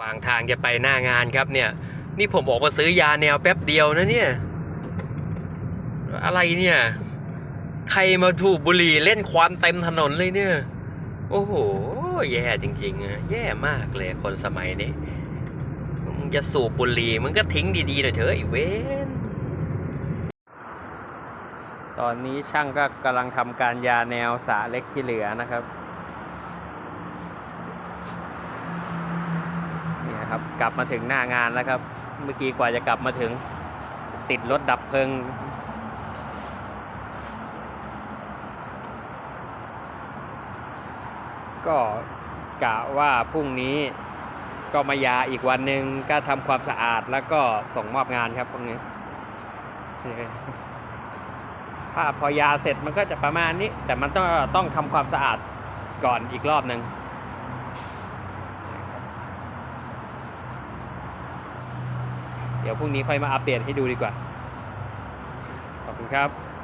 วางทางจะไปหน้างานครับเนี่ย นี่ผมออกมาซื้อยาแนวแป๊บเดียวนะเนี่ย อะไรเนี่ย ใครมาถูกบุหรี่เล่นควันเต็มถนนเลยเนี่ย โอ้โห แย่จริงๆอะแย่มากเลยคนสมัยนี้มึงจะสูบบุหรี่มึงก็ทิ้งดีๆหน่อยเถอะไอ้เว้นตอนนี้ช่างก็กำลังทำการยาแนวสาเล็กที่เหลือนะครับ นะครับ กลับมาถึงหน้างานแล้วครับ เมื่อกี้กว่าจะกลับมาถึงติดรถดับเพลิง ก็กะว่าพรุ่งนี้ก็มายาอีกวันหนึ่งก็ทำความสะอาดแล้วก็ส่งมอบงานครับพรุ่งนี้ถ้าพอยาเสร็จมันก็จะประมาณนี้ แต่มันต้องต้องทำความสะอาดก่อนอีกรอบหนึ่ง เดี๋ยวพรุ่งนี้ค่อยมาอัปเดตให้ดูดีกว่า ขอบคุณครับ